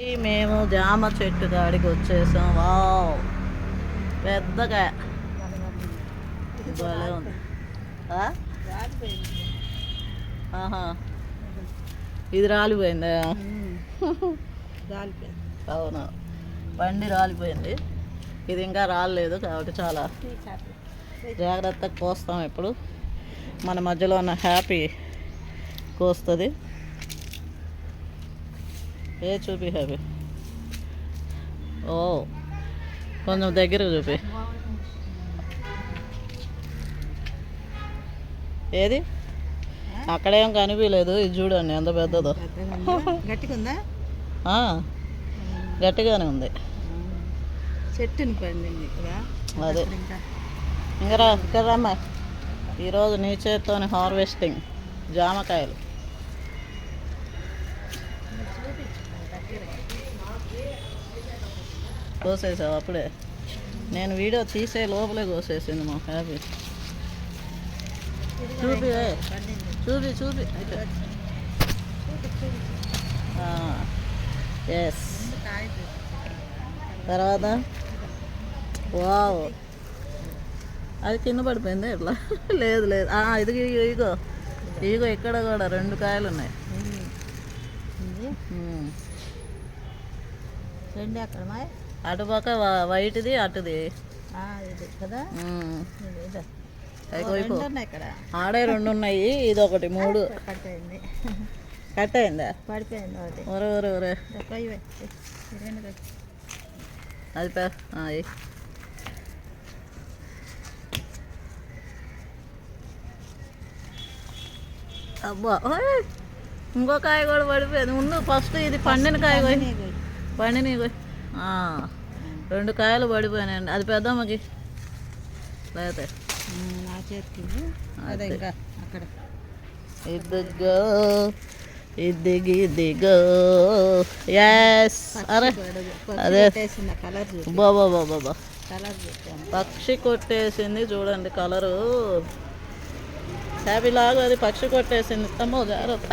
మేము జామ చెట్టు కాడికి వచ్చేసాం. వావ్. పెద్దగా. భలే ఉంది. ఆహా. ఇది రాలిపోయిందా? అవును. బండి రాలిపోయింది. ఇది ఇంకా రాలేదు కాబట్టి చాలా జాగ్రత్తగా కోస్తాం ఇప్పుడు. మన మధ్యలో ఉన్న హ్యాపీ కోస్తుంది. ఏ చూపి హ్యాపీ ఓ కొంచెం దగ్గర చూపి. ఏది? అక్కడేం కనిపించలేదు ఇది చూడండి ఎంత పెద్దదో. గట్టిగా గట్టిగానే ఉంది. చెట్టుని పండింది అదే. ఇంకా. ఇక్కడ రమ్మా. ఈరోజు నీ చేత్తోని హార్వెస్టింగ్ జామకాయలు. కోసేసావు అప్పుడే. నేను వీడియో తీసే లోపలే కోసేసింది మా హ్యాపీ. చూపి. చూపి చూపి. ఎస్ తర్వాత? వావ్. అది కింద పడిపోయింది ఎట్లా లేదు లేదు. ఇదిగో ఇగో ఇగో ఇక్కడ కూడా రెండు కాయలు ఉన్నాయి. రెండు అక్కడ అటుపక్క వ- వైట్ది అటుది ఆ, ఇది కదా ఉమ్. ఇది, ఇది. పైకి ఓ, వైపు రెండు ఉన్నాయి ఇక్కడ ఆడే రెండు ఉన్నాయి ఇది ఒకటి మూడు పడిపోయింది కట్ అయిందా పడిపోయింది ఒకటి ఒరే ఒరే ఒరే ఇదో కొయ్యి వే. ఈ రెండు కొయ్యి. అది పే ఆ, ఎయ్. అబ్బా ఓయ్. ఇంకో కాయ కూడా పడిపోయింది ముందు ఫస్ట్ ఇది పండిన కాయ పోయి ఈ కొయ్యి. పండిన పోయి ఆ, రెండు కాయలు పడిపోయినాయండి. అది పెద్దమ్మకి. నా చేతికి. అదే ఇంకా అక్కడ. ఇదిగో ఇదిగి ఇదిగో. ఎస్ అరే. అదే. బాబా బాబా బాబా పక్షి కొట్టేసింది చూడండి కలరు. హ్యాపీ లాగా అది పక్షి కొట్టేసింది. అమ్మో జాగ్రత్త.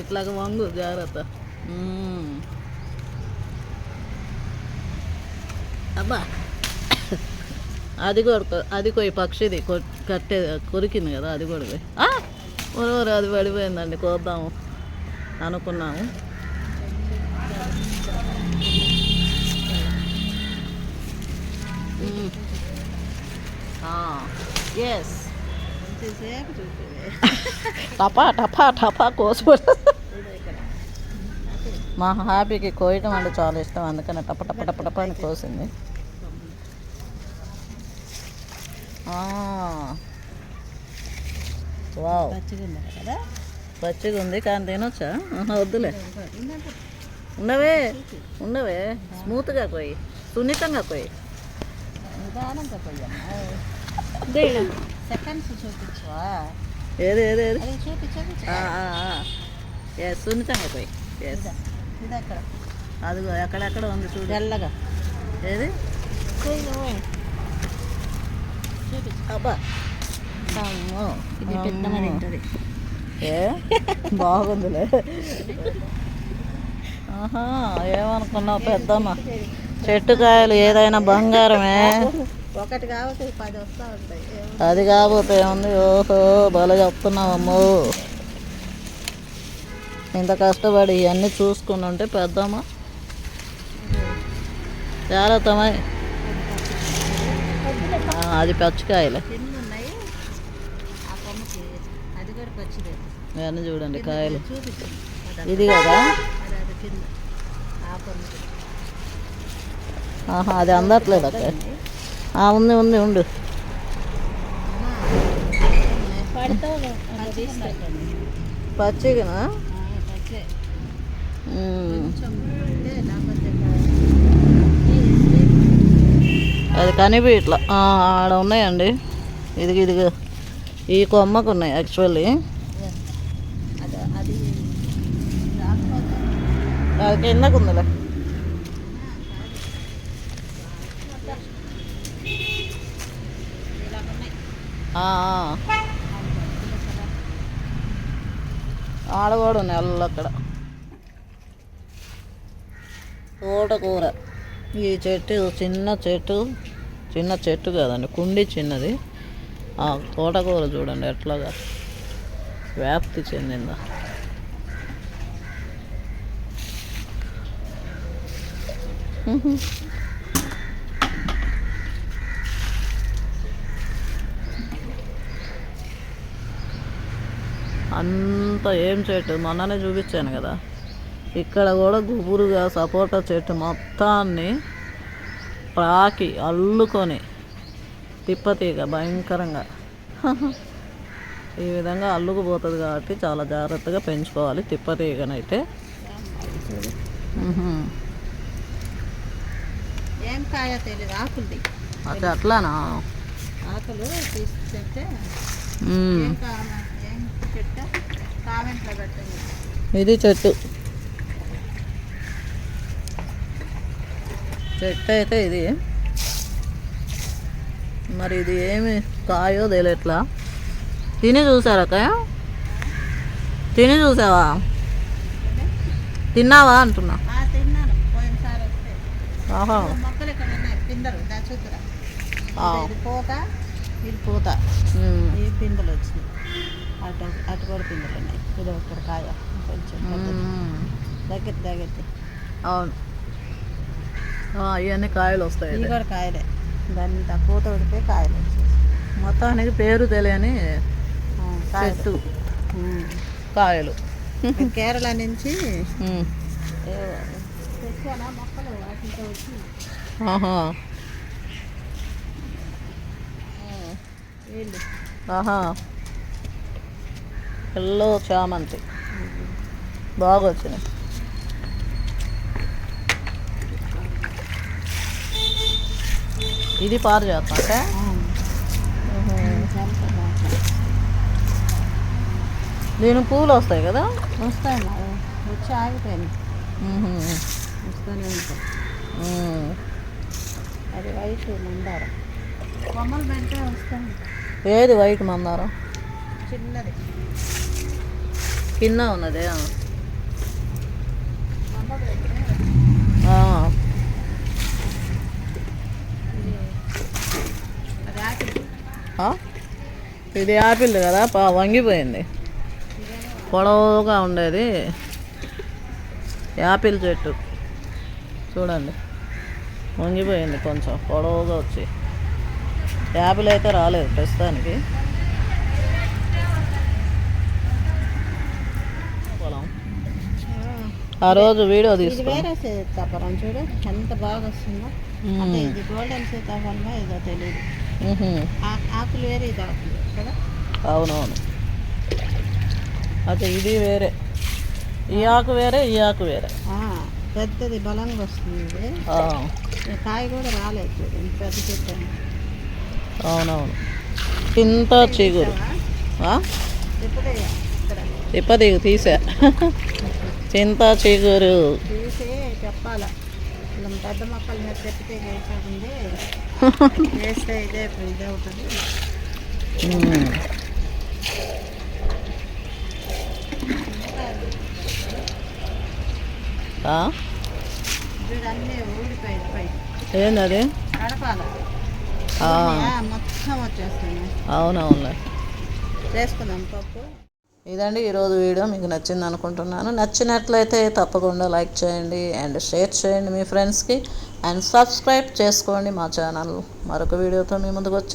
ఇట్లాగ వంగు జాగ్రత్త మ్మ్. అబ్బా. అది కూడా అది కొయి పక్షిది. కొ- కట్టే కొరికింది కదా అది కూడా పోయి ఒరవరు అది పడిపోయిందండి కోద్దాము అనుకున్నాము. ఎస్ టపా టపా టపా కోసుకుంటా మా హ్యాపీకి కోయటం అంటే చాలా ఇష్టం. అందుకని టప టప టప టప అని కోసింది. ఆ. వావ్. పచ్చిగా ఉంది కదా పచ్చిగా ఉంది కానీ తినొచ్చా? ఆహా, వద్దులే. ఉండవే ఉండవే స్మూత్గా కోయి. సున్నితంగా కోయి. సెకండ్స్ చూపించవా? ఏది ఏది ఏది? చూపించు ఎస్ సున్నితంగా కోయి. ఎస్ ఇది అక్కడ. అదిగో ఎక్కడెక్కడ ఉంది చూడు. తెల్లగా. ఏది? అబ్బా. ఇది ఏ? బాగుందిలే. ఆహా ఏమనుకున్నావు పెద్దమ్మ? చెట్టు కాయలు ఏదైనా బంగారమే? ఒకటి కాబట్టి పది వస్తూ ఉంటాయి. అది కాకపోతే ఏముంది? ఓహో భలే చెప్తున్నావమ్మో ఇంత కష్టపడి ఇవన్నీ చూసుకుని ఉంటే పెద్దమ్మ. జాగ్రత్తమై ఆ, అది పచ్చికాయలే. ఇవన్నీ చూడండి కాయలు. ఇది కదా? ఆహా అది అందట్లేదు అక్క. ఉంది ఉంది ఉండు. పచ్చిగా పచ్చే మ్మ్. కొంచెం ఉంటే లేకపోతే అది కనిపి ఇట్లా. ఆడ ఉన్నాయండి. ఇదిగో ఇదిగో. ఈ కొమ్మకు ఉన్నాయి యాక్చువల్లీ అది కిందకు ఉందిలే. ఉన్నాయి ఆడ కూడా ఉన్నాయి అల్ల అక్కడ తోటకూర. ఈ చెట్టు చిన్న చెట్టు చిన్న చెట్టు కదండి కుండి చిన్నది. ఆ తోటకూర చూడండి ఎట్లాగా వ్యాప్తి చెందిందా. అంత ఏం చెట్టు? మొన్ననే చూపించాను కదా. ఇక్కడ కూడా గుబురుగా సపోటా చెట్టు మొత్తాన్ని ప్రాకి అల్లుకొని తిప్పతీగ భయంకరంగా. ఈ విధంగా అల్లుకుపోతుంది కాబట్టి చాలా జాగ్రత్తగా పెంచుకోవాలి తిప్పతీగనైతే. ఉహు. ఏం కాయో తెలియదు ఆకులది. అది అట్లానా? ఆకులు ఇది చెట్టు. చెట్టు అయితే ఇది. మరి ఇది ఏమి కాయో తెలియట్లా. తిని చూసారా కాయ తిని చూసావా? తిన్నావా అంటున్నా. ఆహా. పూత ఇది పూత. ఈ పిందెలు వచ్చినాయి. అటు అటు కూడా పిందెలు ఉన్నాయి. ఇది ఒక్కడ కాయ. కొంచెం. దగ్గర దగ్గర అవును. ఇవన్నీ కాయలు వస్తాయి అయితే. కూడా కాయలే దాన్ని పూత ఉడితే కాయలు వచ్చేసి మొత్తానికి పేరు తెలియని కాయలు చెట్టు. కాయలు ఇది కేరళ నుంచి ఆహా ఎల్లో చామంతి బాగా వచ్చినాయి ఇది పారు చేస్తా దీని పూలు వస్తాయి కదా? వస్తాయి. వచ్చి. వస్తూనే ఉంటాయి. ఉమ్. అది వైట్ మందారం. కొమ్మలు పెడితే వస్తాయి. ఏది వైట్ మందారం? చిన్నది. కింద ఉన్నదే కొమ్మ పెడితే ఆ. ఇది అది ఆకి ఆ? ఇది యాపిల్ కదా పా వంగిపోయింది. పొడవుగా ఉండేది యాపిల్ చెట్టు. చూడండి. వంగిపోయింది కొంచెం పొడవుగా వచ్చి. యాపిల్ అయితే రాలేదు ప్రస్తుతానికి. పొలం ఆ రోజు వీడియో తీసుకున్నాం సీతాఫలం చూడు ఎంత బాగా వస్తుందో. ఇది గోల్డెన్ సీతాఫలమో ఏదో తెలియదు ఆకులు వేరే ఇది ఆకులు కదా? అవునవును. అయితే ఇది వేరే. ఈ ఆకు వేరే ఈ ఆకు వేరే. పెద్దది బలంగా వస్తుంది కాయ కూడా రాలేదు ఇంత పెద్ద చెట్టు. అవునవును. చింత చిగురు. తిప్పదిగు తీసా. చింత చిగురు. తీసి చెప్పాలా? పెద్ద మొక్కల మీద చెప్తే చేసేది వేస్తే ఇదే ఇది అవుతుంది అన్నీ ఊడిపోయింది పై ఏందది? కడపాల. ఆ. ఉన్నాయా? మొత్తం వచ్చేస్తుంది అవునవునులే. చేసుకుందాం పప్పు. ఇదండి ఈరోజు వీడియో మీకు నచ్చింది అనుకుంటున్నాను. నచ్చినట్లయితే తప్పకుండా లైక్ చేయండి అండ్ షేర్ చేయండి మీ ఫ్రెండ్స్కి. అండ్ సబ్స్క్రైబ్ చేసుకోండి మా ఛానల్. మరొక వీడియోతో మీ ముందుకు వచ్చే